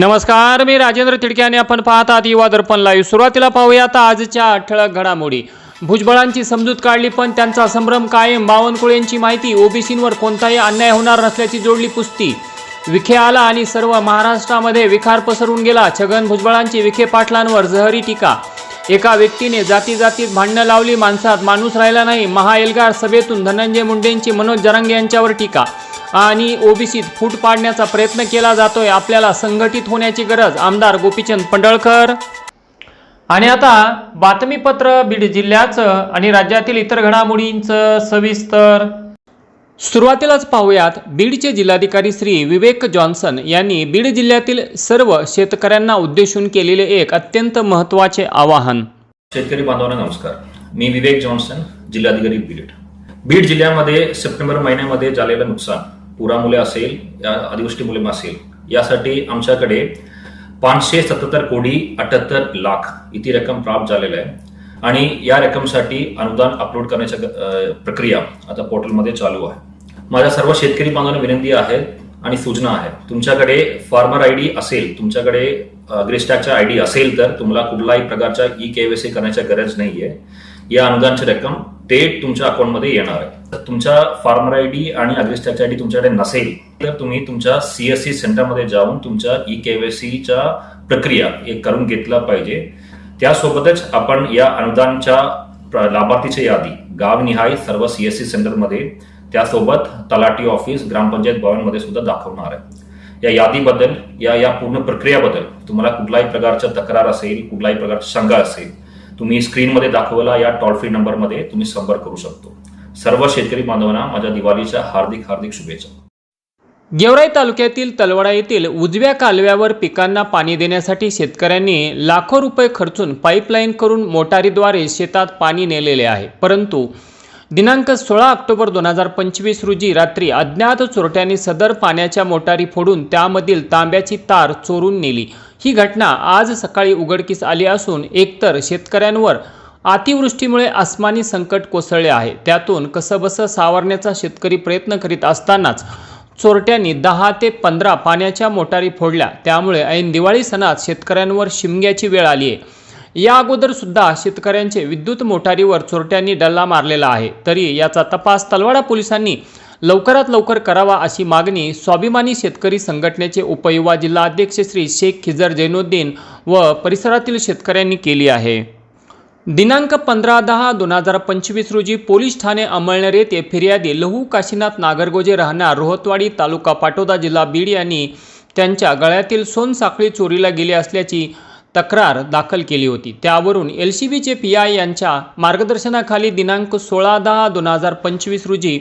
नमस्कार मी राजेंद्र तिडके आणि आपण पाहत आहात युवा दर्पण लाईव्ह सुरुवातीला पाहूयात आजच्या ठळक घडामोडी. भुजबळांची समजूत काढली पण त्यांचा संभ्रम कायम. बावनकुळेंची माहिती ओबीसींवर कोणताही अन्याय होणार नसल्याची जोडली पुस्ती विखे आला आणि सर्व महाराष्ट्रामध्ये विखार पसरून गेला. छगन भुजबळांची विखे पाटलांवर जहरी टीका. एका व्यक्तीने जाती जातीत भांडणं लावली माणसात माणूस राहिला नाही. महाएल्गार सभेतून धनंजय मुंडेंची मनोज जरांगे यांच्यावर टीका. आणि ओबीसीत फूट पाडण्याचा प्रयत्न केला जातोय. आपल्याला संघटित होण्याची गरज आमदार गोपीचंद पडळकर. आणि आता बातमीपत्र बीड जिल्ह्याचं आणि राज्यातील इतर घडामोडींचं सविस्तर. सुरुवातीलाच पाहूयात बीडचे जिल्हाधिकारी श्री विवेक जॉन्सन यांनी बीड जिल्ह्यातील सर्व शेतकऱ्यांना उद्देशून केलेले एक अत्यंत महत्त्वाचे आवाहन. शेतकरी बांधवांना नमस्कार. मी विवेक जॉन्सन जिल्हाधिकारी बीड. बीड जिल्ह्यामध्ये सप्टेंबर महिन्यामध्ये झालेलं नुकसान पुरामुळे असेल या अतिवृष्टीमुळे असेल यासाठी आमच्याकडे पाचशे सत्याहत्तर कोटी अठ्याहत्तर लाख इतकी रक्कम प्राप्त झालेलं आहे. आणि या रक्कमसाठी अनुदान अपलोड करण्याच्या प्रक्रिया आता पोर्टलमध्ये चालू आहे. माझ्या सर्व शेतकरी बांधवांना विनंती आहे आणि सूचना आहे. तुमच्याकडे फार्मर आय डी असेल तुमच्याकडे ग्रेस्टॅकचा आय डी असेल तर तुम्हाला कुठलाही प्रकारच्या ई केवायसी करण्याची गरज नाही आहे या अनुदानची रक्कम थेट तुमच्या अकाउंटमध्ये येणार आहे. तर तुमच्या फार्मर आय डी आणि अग्रिस्टॅकचा आय डी तुमच्याकडे नसेल तर तुम्ही तुमच्या सीएससी सेंटरमध्ये जाऊन तुमच्या ई केवायसीच्या प्रक्रिया एक करून घेतला पाहिजे. त्यासोबतच आपण या अनुदानच्या लाभार्थीच्या लाभार्थीची यादी गावनिहाय सर्व सीएससी सेंटरमध्ये त्यासोबत तलाठी ऑफिस ग्रामपंचायत भवनमध्ये सुद्धा दाखवणार आहे. या यादीबद्दल या या पूर्ण प्रक्रियाबद्दल तुम्हाला कुठलाही प्रकारच्या तक्रार असेल कुठलाही प्रकारची शंका असेल तुम्ही स्क्रीनमध्ये दाखवला या टोल फ्री नंबरमध्ये तुम्ही संपर्क करू शकतो. सर्व शेतकरी बांधवांना माझ्या दिवाळीच्या हार्दिक हार्दिक शुभेच्छा. गेवराई तालुक्यातील तलवडा येथील उजव्या कालव्यावर पिकांना पाणी देण्यासाठी शेतकऱ्यांनी लाखो रुपये खर्चून पाईपलाईन करून मोटारीद्वारे शेतात पाणी नेलेले आहे. परंतु दिनांक सोळा ऑक्टोबर दोन हजार पंचवीस रोजी रात्री अज्ञात चोरट्यांनी सदर पाण्याच्या मोटारी फोडून त्यामधील तांब्याची तार चोरून नेली. ही घटना आज सकाळी उघडकीस आली असून एकतर शेतकऱ्यांवर अतिवृष्टीमुळे आसमानी संकट कोसळले आहे. त्यातून कसंबसं सावरण्याचा शेतकरी प्रयत्न करीत असतानाच चोरट्यांनी दहा ते पंधरा पाण्याच्या मोटारी फोडल्या. त्यामुळे ऐन दिवाळी सणात शेतकऱ्यांवर शिमग्याची वेळ आली आहे या अगोदर सुद्धा शेतकऱ्यांचे विद्युत मोटारीवर चोरट्यांनी डल्ला मारलेला आहे. तरी याचा तपास तलवाडा पोलिसांनी लवकरात लवकर करावा अशी मागणी स्वाभिमानी शेतकरी संघटनेचे उपयुवा जिल्हा अध्यक्ष श्री शेख खिजर जैनुद्दीन व परिसरातील शेतकऱ्यांनी केली आहे. दिनांक पंधरा दहा दोन हजार पंचवीस रोजी पोलीस ठाणे अमळनेर येथे फिर्यादी लहू काशीनाथ नागरगोजे राहणार रोहतवाडी तालुका पाटोदा जिल्हा बीड यांनी त्यांच्या गळ्यातील सोनसाखळी चोरीला गेली असल्याची तक्रार दाखल केली होती. त्यावरून एल सी बीचे पी आय यांच्या मार्गदर्शनाखाली दिनांक सोळा दहा दोन हजार पंचवीस रोजी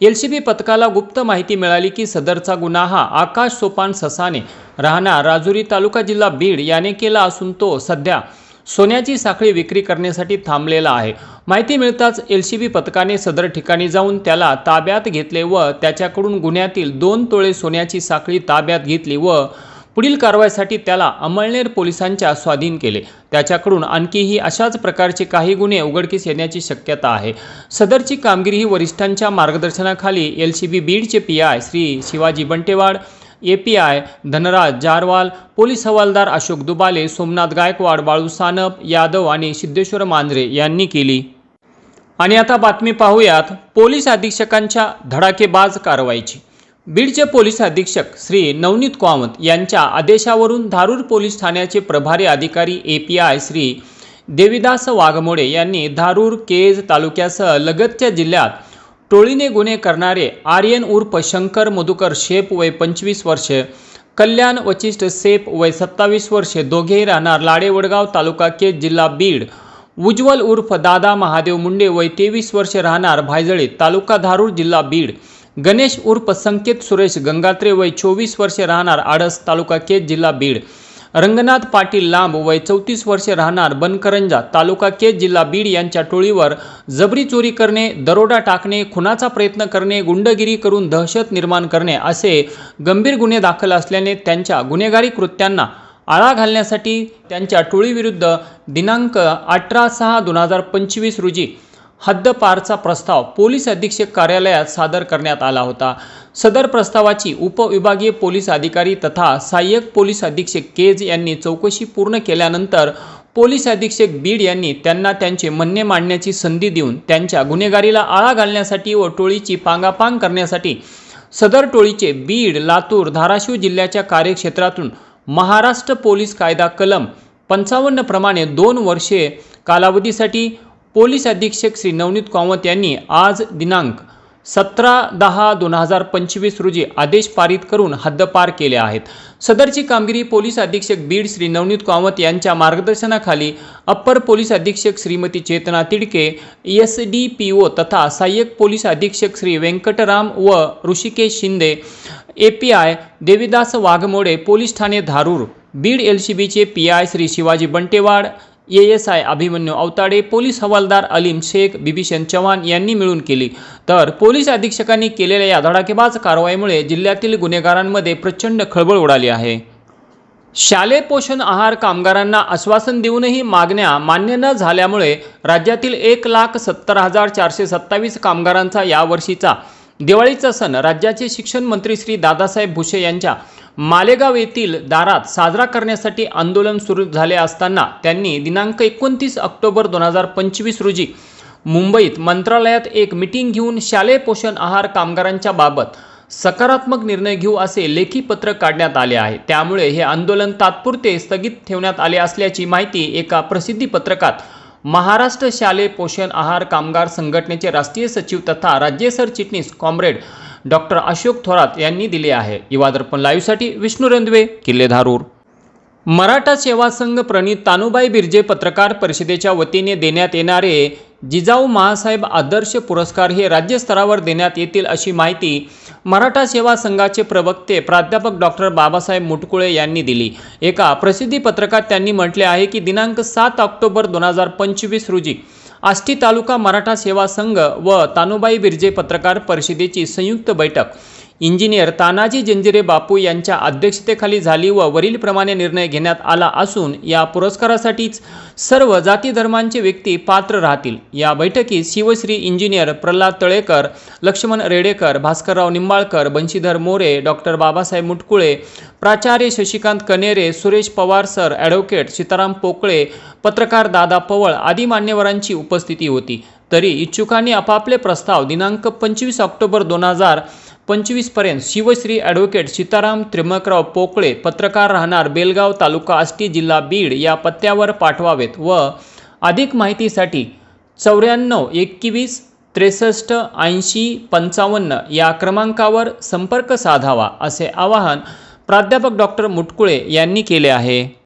एल सी बी पथकाला गुप्त माहिती मिळाली की सदरचा गुन्हा हा आकाश सोपान ससाने राहणार राजुरी तालुका जिल्हा बीड याने केला असून तो सध्या सोन्याची साखळी विक्री करण्यासाठी थांबलेला आहे. माहिती मिळताच एल सी बी पथकाने सदर ठिकाणी जाऊन त्याला ताब्यात घेतले व त्याच्याकडून गुन्ह्यातील दोन तोळे सोन्याची साखळी ताब्यात घेतली व पुढील कारवाईसाठी त्याला अमळनेर पोलिसांच्या स्वाधीन केले. त्याच्याकडून आणखीही अशाच प्रकारचे काही गुन्हे उघडकीस येण्याची शक्यता आहे. सदरची कामगिरी ही वरिष्ठांच्या मार्गदर्शनाखाली एल सी बी बीडचे P I Shri Shivaji Bantewad A P I Dhanraj Jarwal police हवालदार अशोक दुबाले सोमनाथ गायकवाड बाळू सानप यादव आणि सिद्धेश्वर मांजरे यांनी केली. आणि आता बातमी पाहूयात पोलीस अधीक्षकांच्या धडाकेबाज कारवाईची. बीडचे पोलीस अधीक्षक श्री नवनीत कामत यांच्या आदेशावरून धारूर पोलीस ठाण्याचे प्रभारी अधिकारी A P I Shri Devidas Waghmode यांनी धारूर केज तालुक्यासह लगतच्या जिल्ह्यात टोळीने गुन्हे करणारे आर्यन उर्फ शंकर मधुकर शेप वय पंचवीस वर्षे कल्याण वचिष्ठ सेप वय सत्तावीस वर्षे दोघेही राहणार लाडेवडगाव तालुका केज जिल्हा बीड उज्ज्वल उर्फ दादा महादेव मुंडे वय तेवीस वर्षे राहणार भायजळे तालुका धारूर जिल्हा बीड. गणेश उर्फ संकेत सुरेश गंगात्रे वय चोवीस वर्षे राहणार आडस तालुका केज जिल्हा बीड. रंगनाथ पाटील लांब वय चौतीस वर्षे राहणार बनकरंजा तालुका केज जिल्हा बीड यांच्या टोळीवर जबरी चोरी करणे दरोडा टाकणे खुनाचा प्रयत्न करणे गुंडगिरी करून दहशत निर्माण करणे असे गंभीर गुन्हे दाखल असल्याने त्यांच्या गुन्हेगारी कृत्यांना आळा घालण्यासाठी त्यांच्या टोळीविरुद्ध दिनांक अठरा सहा दोन हजार पंचवीस रोजी हद्दपारचा प्रस्ताव पोलीस अधीक्षक कार्यालयात सादर करण्यात आला होता. सदर प्रस्तावाची उपविभागीय पोलीस अधिकारी तथा सहाय्यक पोलीस अधीक्षक केज यांनी चौकशी पूर्ण केल्यानंतर पोलीस अधीक्षक बीड यांनी त्यांना त्यांचे म्हणणे मांडण्याची संधी देऊन त्यांच्या गुन्हेगारीला आळा घालण्यासाठी व टोळीची पांगापांग करण्यासाठी सदर टोळीचे बीड लातूर धाराशिव जिल्ह्याच्या कार्यक्षेत्रातून महाराष्ट्र पोलीस कायदा कलम पंचावन्न प्रमाणे दोन वर्षे कालावधीसाठी पोलीस अधीक्षक श्री नवनीत कामत यांनी आज दिनांक सतरा दहा दोन हजार पंचवीस रोजी आदेश पारित करून हद्दपार केले आहेत. सदरची कामगिरी पोलीस अधीक्षक बीड श्री नवनीत कामत यांच्या मार्गदर्शनाखाली अप्पर पोलीस अधीक्षक Shrimati Chetna Tidke S D P O तथा सहाय्यक पोलीस अधीक्षक श्री व्यंकटराम व Rishikesh Shinde A P I Devidas Waghmode police Thane Dharur Beed L C बीचे P I Shri Shivaji Bantewad A S I Abhimanyu Awtade police हवालदार अलीम शेख बिभीषण चव्हाण यांनी मिळून केली. तर पोलीस अधीक्षकांनी केलेल्या या धडाकेबाज कारवाईमुळे जिल्ह्यातील गुन्हेगारांमध्ये प्रचंड खळबळ उडाली आहे. शालेय पोषण आहार कामगारांना आश्वासन देऊनही मागण्या मान्य न झाल्यामुळे राज्यातील एक लाख सत्तर हजार चारशे सत्तावीस कामगारांचा यावर्षीचा दिवाळीचा सण राज्याचे शिक्षण मंत्री श्री दादासाहेब भुसे यांच्या मालेगाव येथील दारात साजरा करण्यासाठी आंदोलन सुरू झाले असताना त्यांनी दिनांक एकोणतीस ऑक्टोबर दोन हजार पंचवीस रोजी मुंबईत मंत्रालयात एक मिटिंग घेऊन शालेय पोषण आहार कामगारांच्या बाबत सकारात्मक निर्णय घेऊ असे लेखी पत्र काढण्यात आले आहे. त्यामुळे हे आंदोलन तात्पुरते स्थगित ठेवण्यात आले असल्याची माहिती एका प्रसिद्धी पत्रकात महाराष्ट्र शालेय पोषण आहार कामगार संघटनेचे राष्ट्रीय सचिव तथा राज्य सरचिटणीस कॉम्रेड डॉक्टर अशोक थोरात यांनी दिले आहे. युवादर्पण लाईव्हसाठी विष्णू रेंदवे किल्ले धारूर. मराठा सेवा संघ प्रणित तानुबाई बिर्जे पत्रकार परिषदेच्या वतीने देण्यात येणारे जिजाऊ महासाहेब आदर्श पुरस्कार हे राज्यस्तरावर देण्यात येतील अशी माहिती मराठा सेवा संघाचे प्रवक्ते प्राध्यापक डॉक्टर बाबासाहेब मुटकुळे यांनी दिली. एका प्रसिद्धी पत्रकात त्यांनी म्हटले आहे की दिनांक सात ऑक्टोबर दोन हजार पंचवीस रोजी आष्टी तालुका मराठा सेवा संघ व तानुबाई बिर्जे पत्रकार परिषदेची संयुक्त बैठक. इंजिनियर तानाजी जंजिरे बापू यांच्या अध्यक्षतेखाली झाली व वरीलप्रमाणे निर्णय घेण्यात आला असून या पुरस्कारासाठीच सर्व जाती धर्मांचे व्यक्ती पात्र राहतील. या बैठकीत शिवश्री इंजिनियर प्रल्हाद तळेकर लक्ष्मण रेडेकर भास्करराव निंबाळकर बंशीधर मोरे डॉक्टर बाबासाहेब मुटकुळे प्राचार्य शशिकांत कनेरे सुरेश पवार सर ॲडव्होकेट सीताराम पोकळे पत्रकार दादा पवळ आदी मान्यवरांची उपस्थिती होती. तरी इच्छुकांनी आपापले प्रस्ताव दिनांक पंचवीस ऑक्टोबर दोन हजार पंचवीसपर्यंत शिवश्री ॲडव्होकेट सीताराम त्रिमकराव पोकळे पत्रकार राहणार बेलगाव तालुका आष्टी जिल्हा बीड या पत्त्यावर पाठवावेत व अधिक माहितीसाठी चौऱ्याण्णव एकवीस त्रेसष्ट ऐंशी पंचावन्न या क्रमांकावर संपर्क साधावा असे आवाहन प्राध्यापक डॉक्टर मुटकुळे यांनी केले आहे.